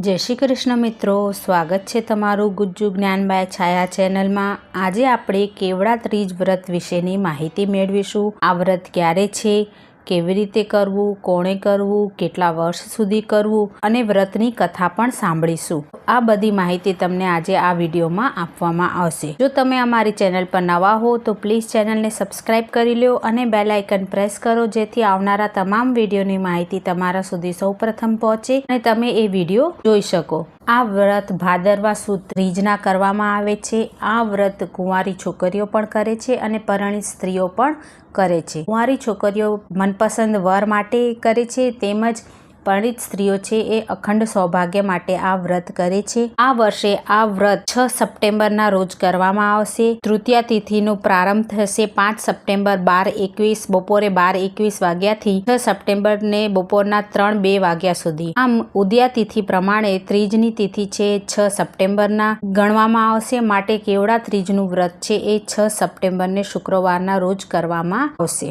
જય શ્રી કૃષ્ણ મિત્રો, સ્વાગત છે તમારું ગુજ્જુ જ્ઞાનબાય છાયા ચેનલમાં. આજે આપણે કેવડા ત્રીજ વ્રત વિશેની માહિતી મેળવીશું. આ વ્રત ક્યારે છે? કેવી રીતે કરવું, કોણે કરવું, કેટલા વર્ષ સુધી કરવું અને વ્રતની કથા પણ સાંભળીશું. આ બધી માહિતી તમને આજે આ વિડીયોમાં આપવામાં આવશે. જો તમે અમારી ચેનલ પર નવા હો, તો પ્લીઝ ચેનલને સબસ્ક્રાઈબ કરી લો અને બેલ આઇકન પ્રેસ કરો, જેથી આવનારા તમામ વિડીયોની માહિતી તમારા સુધી સૌપ્રથમ પહોંચે અને તમે એ વીડિયો જોઈ શકો. આ વ્રત ભાદરવા સુદ ત્રીજના કરવામાં આવે છે. આ વ્રત કુંવારી છોકરીઓ પણ કરે છે અને પરણિત સ્ત્રીઓ પણ કરે છે. કુંવારી છોકરીઓ મનપસંદ વર માટે કરે છે તેમજ પરણિત સ્ત્રીઓ છે એ અખંડ સૌભાગ્ય માટે આ વ્રત કરે છે. આ વર્ષે આ વ્રત છ સપ્ટેમ્બરના રોજ કરવામાં આવશે. તૃતીયા તિથિનો પ્રારંભ થશે પાંચ સપ્ટેમ્બર બાર એકવીસ, બપોરે બાર એકવીસ વાગ્યાથી છ સપ્ટેમ્બરને બપોરના ત્રણ બે વાગ્યા સુધી. આમ ઉદયા તિથિ પ્રમાણે ત્રીજની તિથિ છે છ સપ્ટેમ્બરના. ગણવામાં આવશે માટે કેવડા ત્રીજનું વ્રત છે એ છ સપ્ટેમ્બરને શુક્રવારના રોજ કરવામાં આવશે.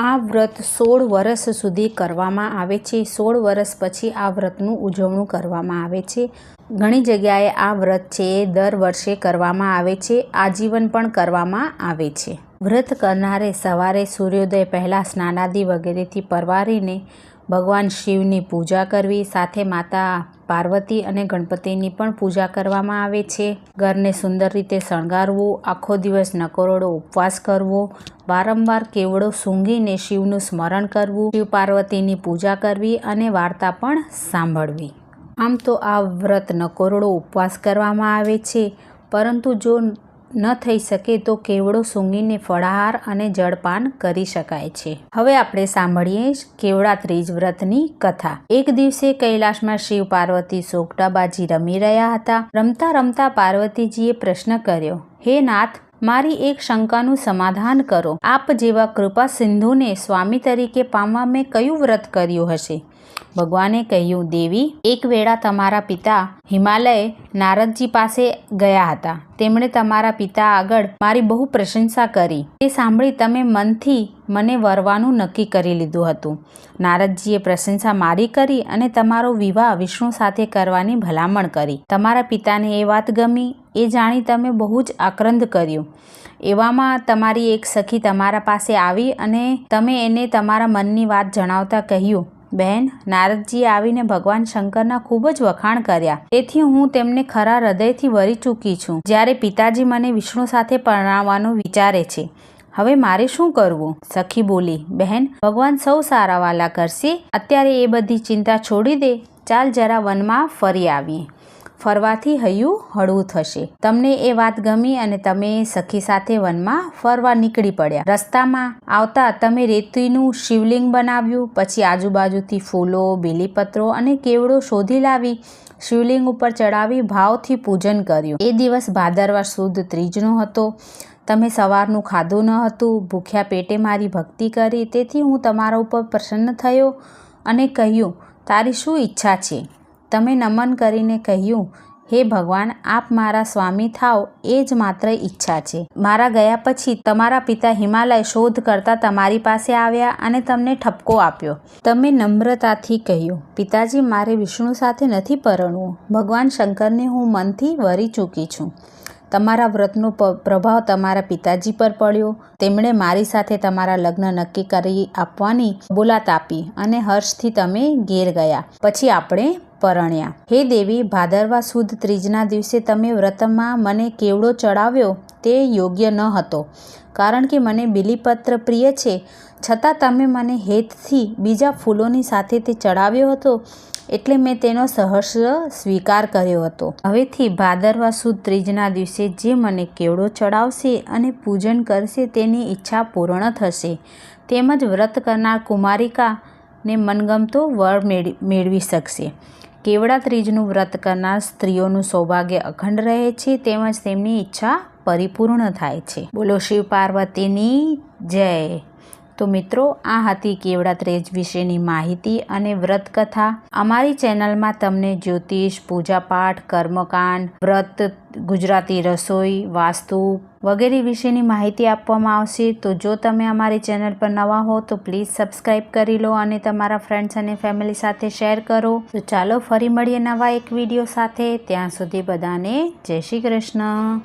આ વ્રત સોળ વર્ષ સુધી કરવામાં આવે છે. સોળ વર્ષ પછી આ વ્રતનું ઉજવણું કરવામાં આવે છે. ઘણી જગ્યાએ આ વ્રત છે એ દર વર્ષે કરવામાં આવે છે. આજીવન પણ કરવામાં આવે છે. વ્રત કરનારે સવારે સૂર્યોદય પહેલાં સ્નાનાદિ વગેરેથી પરવારીને ભગવાન શિવની પૂજા કરવી, સાથે માતા પાર્વતી અને ગણપતિની પણ પૂજા કરવામાં આવે છે. ઘરને સુંદર રીતે શણગારવું, આખો દિવસ નકોરડો ઉપવાસ કરવો, વારંવાર કેવડો સૂંઘીને શિવનું સ્મરણ કરવું, શિવ પાર્વતીની પૂજા કરવી અને વાર્તા પણ સાંભળવી. આમ તો આ વ્રત નકોરડો ઉપવાસ કરવામાં આવે છે. પરંતુ જો ન થઈ શકે તો કેવડો સૂંઘીને ફળાહાર અને જળપાન કરી શકાય છે. હવે આપણે સાંભળીએ કેવડા ત્રીજ વ્રતની કથા. એક દિવસે કૈલાશમાં શિવ પાર્વતી સોગટાબાજી રમી રહ્યા હતા. રમતા રમતા પાર્વતીજીએ પ્રશ્ન કર્યો, હે નાથ, મારી એક શંકાનું સમાધાન કરો. આપ જેવા કૃપા સિંધુને સ્વામી તરીકે પામવા મેં કયું વ્રત કર્યું હશે? ભગવાને કહ્યું, દેવી, એક વેળા તમારા પિતા હિમાલય નારદજી પાસે ગયા હતા. તેમણે તમારા પિતા આગળ મારી બહુ પ્રશંસા કરી. તે સાંભળી તમે મનથી મને વરવાનું નક્કી કરી લીધું હતું. નારદજીએ પ્રશંસા મારી કરી અને તમારો વિવાહ વિષ્ણુ સાથે કરવાની ભલામણ કરી. તમારા પિતાને એ વાત ગમી, એ જાણી તમે બહુ જ આક્રંદ કર્યું. એવામાં તમારી એક સખી તમારા પાસે આવી અને તમે એને તમારા મનની વાત જણાવતા કહ્યું બહેન નારદજીએ આવીને ભગવાન શંકરના ખૂબ જ વખાણ કર્યા. તેથી હું તેમને ખરા હૃદયથી વરી ચૂકી છું. જ્યારે પિતાજી મને વિષ્ણુ સાથે પરણાવવાનું વિચારે છે. હવે મારે શું કરવું? સખી બોલી બહેન ભગવાન સૌ સારા વાલા કરશે. અત્યારે એ બધી ચિંતા છોડી દે. ચાલ જરા વનમાં ફરી આવીએ. ફરવાથી હૈયું હળવું થશે. તમને એ વાત ગમી અને તમે સખી સાથે વનમાં ફરવા નીકળી પડ્યા. રસ્તામાં આવતા તમે રેતીનું શિવલિંગ બનાવ્યું, પછી આજુબાજુથી ફૂલો, બીલીપત્રો અને કેવડો શોધી લાવી, શિવલિંગ ઉપર ચડાવી ભાવથી પૂજન કર્યું. એ દિવસ ભાદરવા સુદ ત્રીજનો હતો. તમે સવારનું ખાધું ન હતું, ભૂખ્યા પેટે મારી ભક્તિ કરી, તેથી હું તમારા ઉપર પ્રસન્ન થયો અને કહ્યું, તારી શું ઈચ્છા છે? તમે નમન કરીને કહ્યું, હે ભગવાન, આપ મારા સ્વામી થાવ એ જ માત્ર ઈચ્છા છે. મારા ગયા પછી તમારા પિતા હિમાલય શોધ કરતા તમારી પાસે આવ્યા અને તમને ઠપકો આપ્યો. તમે નમ્રતાથી કહ્યું, પિતાજી, મારે વિષ્ણુ સાથે નથી પરણવું. ભગવાન શંકરને હું મનથી વરી ચૂકી છું. તમારા વ્રતનો પ્રભાવ તમારા પિતાજી પર પડ્યો. તેમણે મારી સાથે તમારા લગ્ન નક્કી કરી આપવાની બોલાત આપી અને હર્ષથી તમે ઘેર ગયા. પછી આપણે પરણ્યા. હે દેવી, ભાદરવા સુદ ત્રીજના દિવસે તમે વ્રતમાં મને કેવડો ચડાવ્યો તે યોગ્ય ન હતો, કારણ કે મને બિલીપત્ર પ્રિય છે. છતાં તમે મને હેતથી બીજા ફૂલોની સાથે તે ચડાવ્યો હતો, એટલે મેં તેનો સહર્ષ સ્વીકાર કર્યો હતો. હવેથી ભાદરવા સુદ ત્રીજના દિવસે જે મને કેવડો ચડાવશે અને પૂજન કરશે તેની ઈચ્છા પૂર્ણ થશે. તેમજ વ્રત કરનાર કુમારિકાને મનગમતો વર મેળવી શકશે. કેવડા ત્રીજનું વ્રત કરનાર સ્ત્રીઓનું સૌભાગ્ય અખંડ રહે છે તેમજ તેમની ઈચ્છા પરિપૂર્ણ થાય છે. બોલો શિવ પાર્વતીની જય. તો મિત્રો, આ હતી કેવડા ત્રેજ વિશેની માહિતી અને વ્રત કથા અમારી ચેનલમાં તમને જ્યોતિષ, પૂજાપાઠ, કર્મકાંડ, વ્રત, ગુજરાતી રસોઈ, વાસ્તુ વગેરે વિશેની માહિતી આપવામાં આવશે. તો જો તમે અમારી ચેનલ પર નવા હો, તો પ્લીઝ સબસ્ક્રાઈબ કરી લો અને તમારા ફ્રેન્ડ્સ અને ફેમિલી સાથે શેર કરો. તો ચાલો ફરી મળીએ નવા એક વીડિયો સાથે. ત્યાં સુધી બધાને જય શ્રી કૃષ્ણ.